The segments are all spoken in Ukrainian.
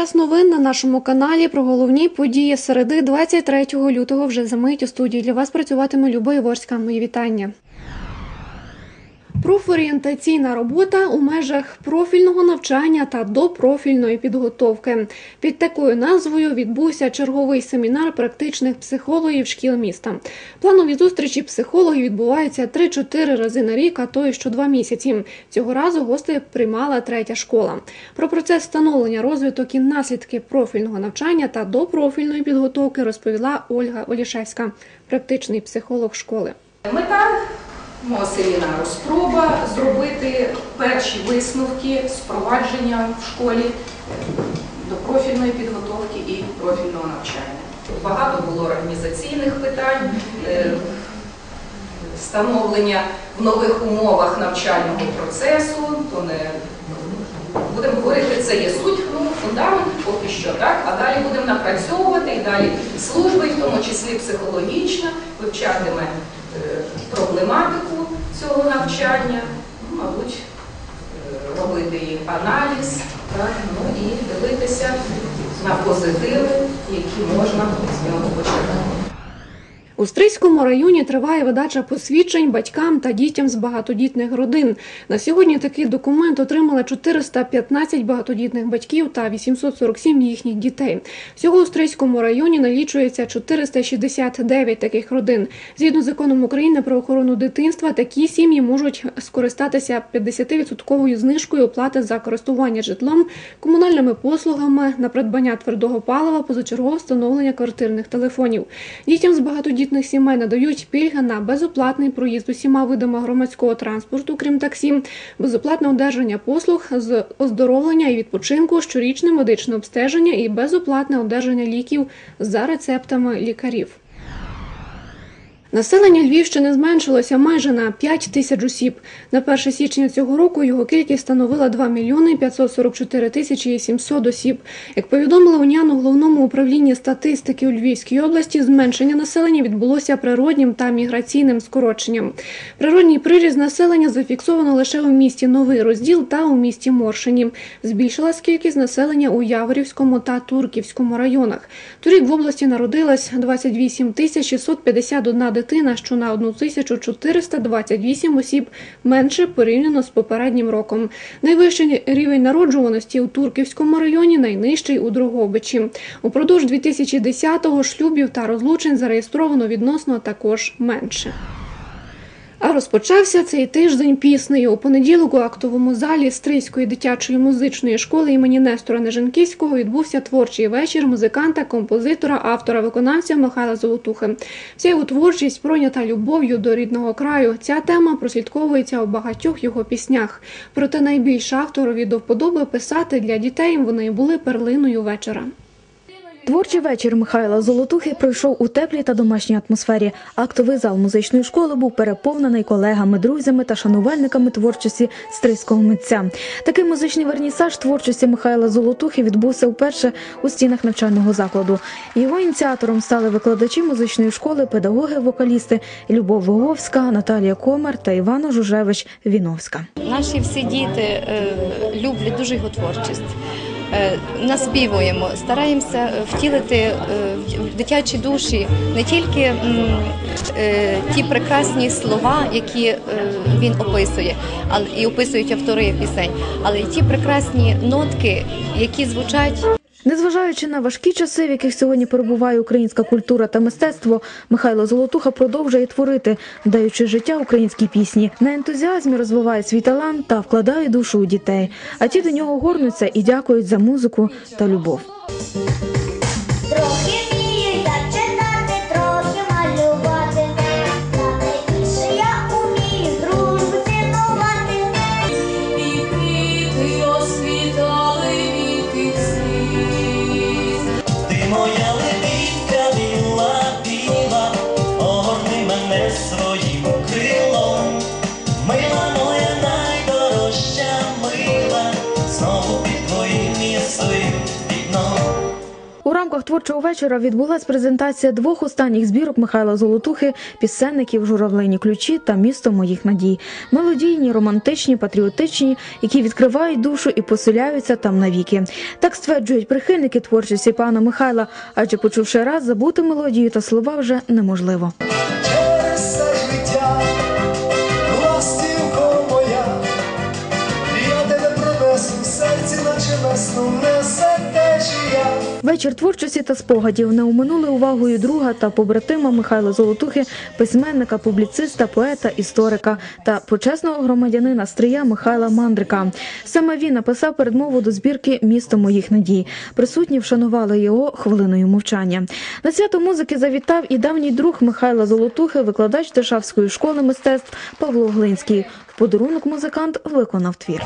час новин на нашому каналі про головні події середи 23 лютого. Вже за мить у студії для вас працюватиме Люба Іворська. Мої вітання. Профорієнтаційна робота у межах профільного навчання та допрофільної підготовки. Під такою назвою відбувся черговий семінар практичних психологів шкіл міста. Планові зустрічі психологів відбуваються 3-4 рази на рік, а то й що два місяці. Цього разу гости приймала третя школа. Про процес встановлення розвиток і наслідки профільного навчання та допрофільної підготовки розповіла Ольга Олішевська, практичний психолог школи. Мета мого семінару спроба зробити перші висновки з впровадження в школі до профільної підготовки і профільного навчання. Багато було організаційних питань, е, встановлення в нових умовах навчального процесу, то не будемо говорити, це є суть, ну, фундамент поки що, так? А далі будемо напрацьовувати і далі служби, в тому числі психологічна, вивчатиме е, проблематику цього навчання, ну, мабуть, е, робити аналіз, так? ну і дивитися на позитиви, які можна з нього почерпнути. У Стрийському районі триває видача посвідчень батькам та дітям з багатодітних родин. На сьогодні такий документ отримали 415 багатодітних батьків та 847 їхніх дітей. Всього у Стрийському районі налічується 469 таких родин. Згідно з законом України про охорону дитинства, такі сім'ї можуть скористатися 50% знижкою оплати за користування житлом, комунальними послугами на придбання твердого палива, позачергове встановлення квартирних телефонів. Дітям з багатодітних сімей надають пільги на безоплатний проїзд усіма видами громадського транспорту, крім таксі, безоплатне одержання послуг з оздоровлення і відпочинку, щорічне медичне обстеження і безоплатне одержання ліків за рецептами лікарів. Населення Львівщини зменшилося майже на 5 тисяч осіб. На 1 січня цього року його кількість становила 2 мільйони 544 тисячі 700 осіб. Як повідомили у НЯН у головному управлінні статистики у Львівській області, зменшення населення відбулося природнім та міграційним скороченням. Природній приріст населення зафіксовано лише у місті Новий Розділ та у місті Моршині. Збільшилась кількість населення у Яворівському та Турківському районах. Торік в області народилась 28 тисяч 651 дитина, що на 1428 осіб менше порівняно з попереднім роком. Найвищий рівень народжуваності у Турківському районі, найнижчий у Дрогобичі. Упродовж 2010-го шлюбів та розлучень зареєстровано відносно також менше. А розпочався цей тиждень піснею. У понеділок у актовому залі Стрийської дитячої музичної школи імені Нестора Нежанківського відбувся творчий вечір музиканта, композитора, автора, виконавця Михайла Золотухи. Вся його творчість пройнята любов'ю до рідного краю. Ця тема прослідковується у багатьох його піснях. Проте найбільше авторові до вподоби писати для дітей вони були перлиною вечора. Творчий вечір Михайла Золотухи пройшов у теплій та домашній атмосфері. Актовий зал музичної школи був переповнений колегами, друзями та шанувальниками творчості стрийського митця. Такий музичний вернісаж творчості Михайла Золотухи відбувся вперше у стінах навчального закладу. Його ініціатором стали викладачі музичної школи, педагоги, вокалісти Любов Воговська, Наталія Комар та Івана Жужевич Віновська. Наші всі діти е, люблять дуже його творчість. Е, Наспівуємо, стараємося втілити е, в дитячі душі не тільки е, ті прекрасні слова, які е, він описує, і описують автори пісень, але й ті прекрасні нотки, які звучать Незважаючи на важкі часи, в яких сьогодні перебуває українська культура та мистецтво, Михайло Золотуха продовжує творити, даючи життя українській пісні. На ентузіазмі розвиває свій талант та вкладає душу у дітей. А ті до нього горнуться і дякують за музику та любов. Рамках творчого вечора відбулась презентація двох останніх збірок Михайла Золотухи, пісенників Журавлині ключі та місто моїх надій. Мелодійні, романтичні, патріотичні, які відкривають душу і поселяються там навіки. Так стверджують прихильники творчості пана Михайла, адже почувши раз забути мелодію та слова вже неможливо. Вечір творчості та спогадів не оминули увагою друга та побратима Михайла Золотухи, письменника, публіциста, поета, історика та почесного громадянина Стрия Михайла Мандрика. Саме він написав передмову до збірки Місто моїх надій. Присутні вшанували його хвилиною мовчання. На свято музики завітав і давній друг Михайла Золотухи, викладач Державської школи мистецтв Павло Глинський. В подарунок музикант виконав твір.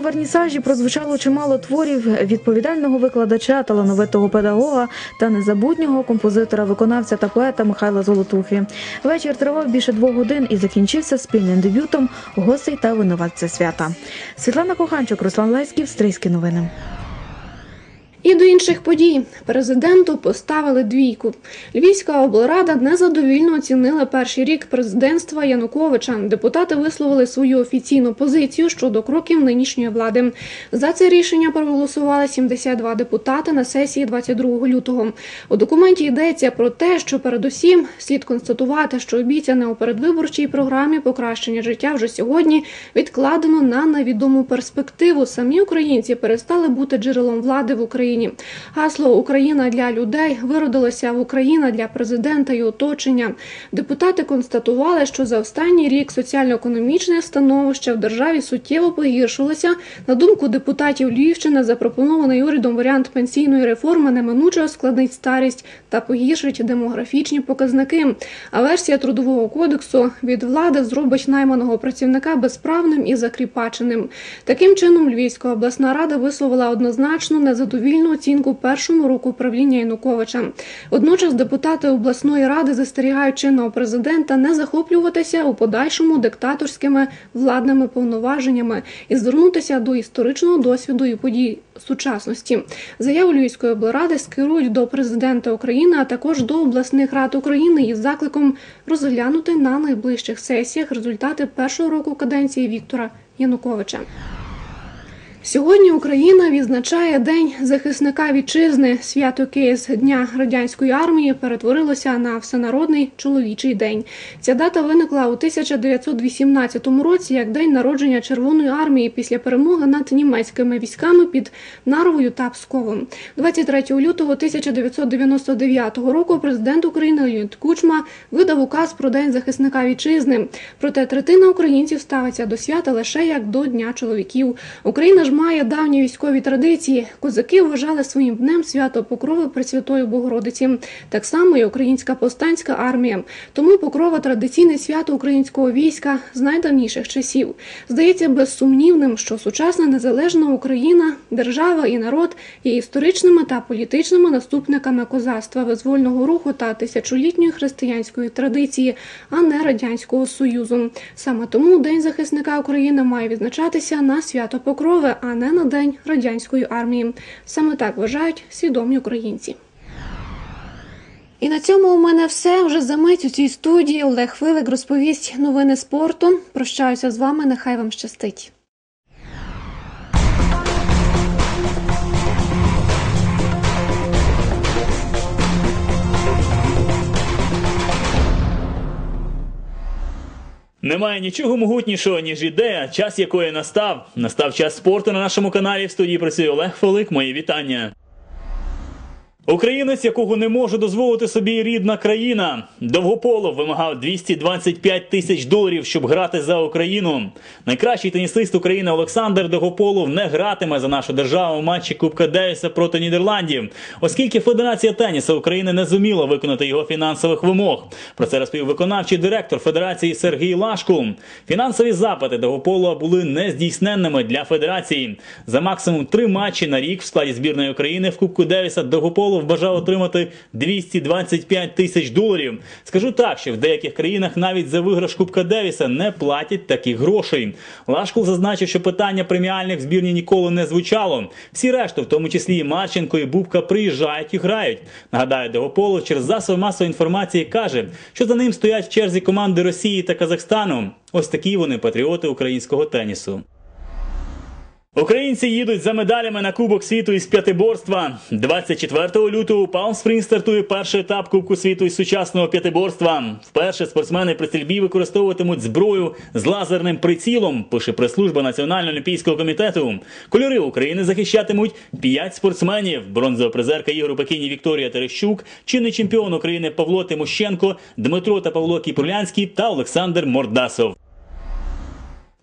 Вернісажі прозвучало чимало творів відповідального викладача, талановитого педагога та незабутнього композитора-виконавця та поета Михайла Золотухи. Вечір тривав більше двох годин і закінчився спільним дебютом гостей та винуватця свята. Світлана Коханчук, Руслан Лайський, Стрийські новини. І до інших подій президенту поставили двійку. Львівська облрада незадовільно оцінила перший рік президентства Януковича. Депутати висловили свою офіційну позицію щодо кроків нинішньої влади. За це рішення проголосували 72 депутати на сесії 22 лютого. У документі йдеться про те, що передусім слід констатувати, що обіцяне у передвиборчій програмі покращення життя вже сьогодні відкладено на невідому перспективу. Самі українці перестали бути джерелом влади в Україні. Гасло Україна для людей виродилося в Україна для президента і оточення. Депутати констатували, що за останній рік соціально-економічне становище в державі суттєво погіршилося. На думку депутатів Львівщини, запропонований урядом варіант пенсійної реформи неминуче ускладнить старість та погіршить демографічні показники. А версія трудового кодексу від влади зробить найманого працівника безправним і закріпаченим. Таким чином, Львівська обласна рада висловила однозначну незадовільну оцінку першому року правління Януковича. Водночас депутати обласної ради застерігають чинного президента не захоплюватися у подальшому диктаторськими владними повноваженнями і звернутися до історичного досвіду і подій сучасності. Заяву Львівської облради скерують до президента України, а також до обласних рад України із закликом розглянути на найближчих сесіях результати першого року каденції Віктора Януковича. Сьогодні Україна відзначає День захисника вітчизни. Свято Київ Дня радянської армії перетворилося на всенародний чоловічий день. Ця дата виникла у 1918 році як день народження Червоної армії після перемоги над німецькими військами під Нарвою та Псковом. 23 лютого 1999 року президент України Леонід Кучма видав указ про День захисника вітчизни. Проте третина українців ставиться до свята лише як до Дня чоловіків. Україна ж має давні військові традиції. Козаки вважали своїм днем свято Покрови Пресвятої Богородиці. Так само і українська повстанська армія. Тому Покрова традиційне свято українського війська з найдавніших часів. Здається безсумнівним, що сучасна незалежна Україна, держава і народ є історичними та політичними наступниками козацтва, визвольного руху та тисячолітньої християнської традиції, а не радянського союзу. Саме тому День захисника України має відзначатися на свято Покрови, а не на День радянської армії. Саме так вважають свідомі українці. І на цьому у мене все. Вже за мить у цій студії Олег Филик розповість новини спорту. Прощаюся з вами. Нехай вам щастить. Немає нічого могутнішого, ніж ідея, час якої настав. Настав час спорту на нашому каналі. В студії працює Олег Фолик. Мої вітання. Українець, якого не може дозволити собі рідна країна, Довгополов вимагав 225 тисяч доларів, щоб грати за Україну. Найкращий тенісист України Олександр Довгополов не гратиме за нашу державу у матчі Кубка Девіса проти Нідерландів, оскільки Федерація тенісу України не зуміла виконати його фінансових вимог. Про це розповів виконавчий директор Федерації Сергій Лашку. Фінансові запити Довгополова були нездійсненними для федерації. За максимум три матчі на рік в складі збірної України в Кубку Девіса Довгополов Довгополов бажав отримати 225 тисяч доларів. Скажу так, що в деяких країнах навіть за виграш Кубка Девіса не платять таких грошей. Лашкул зазначив, що питання преміальних в збірні ніколи не звучало. Всі решту, в тому числі і Марченко і Бубка, приїжджають і грають. Нагадаю, Довгополов через засоби масової інформації каже, що за ним стоять в черзі команди Росії та Казахстану. Ось такі вони патріоти українського тенісу. Українці їдуть за медалями на Кубок світу із п'ятиборства. 24 лютого у Палм Спрінг стартує перший етап Кубку світу із сучасного п'ятиборства. Вперше спортсмени при стрільбі використовуватимуть зброю з лазерним прицілом. Пише прес-служба Національного олімпійського комітету. Кольори України захищатимуть 5 спортсменів: бронзова призерка ігор Пекіні Вікторія Терещук, чинний чемпіон України Павло Тимощенко, Дмитро та Павло Кіпрулянський та Олександр Мордасов.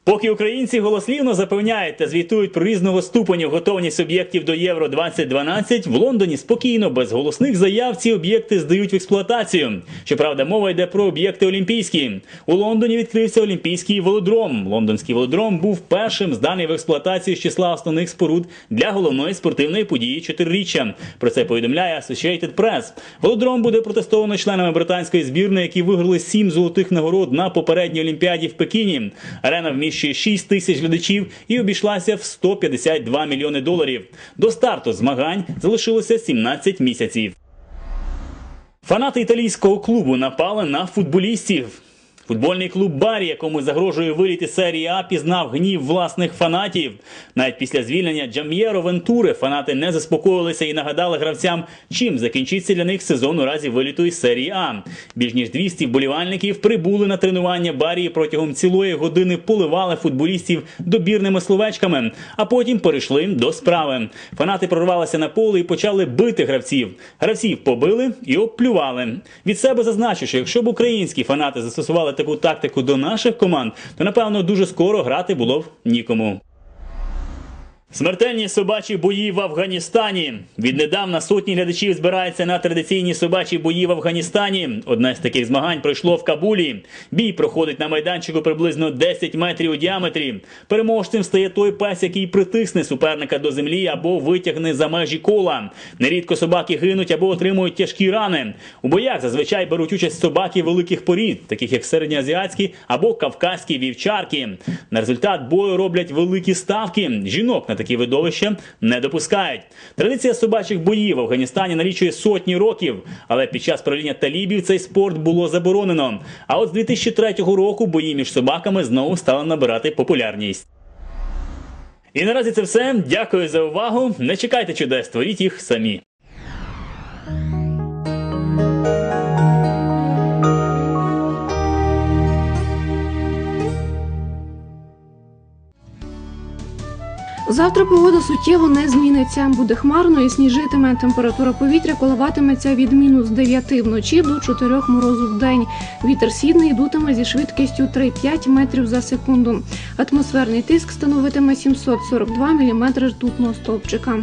Поки українці голослівно запевняють та звітують про різного ступеню готовність об'єктів до Євро 2012, в Лондоні спокійно, без голосних заяв, ці об'єкти здають в експлуатацію. Щоправда, мова йде про об'єкти олімпійські. У Лондоні відкрився олімпійський велодром. Лондонський велодром був першим зданий в експлуатацію з числа основних споруд для головної спортивної події чотириріччя. Про це повідомляє Associated Press. Велодром буде протестовано членами британської збірної, які виграли сім золотих нагород на попередній олімпіаді в Пекіні. Арена вміщує 6 тисяч глядачів і обійшлася в 152 мільйони доларів. До старту змагань залишилося 17 місяців. Фанати італійського клубу напали на футболістів. Футбольний клуб Барі, якому загрожує виліт із серії А, пізнав гнів власних фанатів. Навіть після звільнення Джам'єро Вентури фанати не заспокоїлися і нагадали гравцям, чим закінчиться для них сезон у разі виліту із серії А. Більш ніж 200 вболівальників прибули на тренування Барі і протягом цілої години поливали футболістів добірними словечками, а потім перейшли до справи. Фанати прорвалися на поле і почали бити гравців. Гравців побили і обплювали. Від себе зазначу, що якщо б українські фанати застосували таку тактику до наших команд, то напевно дуже скоро грати було б нікому. Смертельні собачі бої в Афганістані. Віднедавна сотні глядачів збираються на традиційні собачі бої в Афганістані. Одне з таких змагань пройшло в Кабулі. Бій проходить на майданчику приблизно 10 метрів у діаметрі. Переможцем стає той пес, який притисне суперника до землі або витягне за межі кола. Нерідко собаки гинуть або отримують тяжкі рани. У боях зазвичай беруть участь собаки великих порід, таких як середньоазіатські або кавказькі вівчарки. На результат бою роблять великі ставки. Жінок на такі видовища не допускають. Традиція собачих боїв в Афганістані налічує сотні років, але під час правління талібів цей спорт було заборонено. А от з 2003 року бої між собаками знову стали набирати популярність. І наразі це все. Дякую за увагу. Не чекайте чудес, створіть їх самі. Завтра погода суттєво не зміниться. Буде хмарно і сніжитиме. Температура повітря коливатиметься від мінус 9 вночі до 4 морозу в день. Вітер східний йдутиме зі швидкістю 3-5 метрів за секунду. Атмосферний тиск становитиме 742 мм ртутного стовпчика.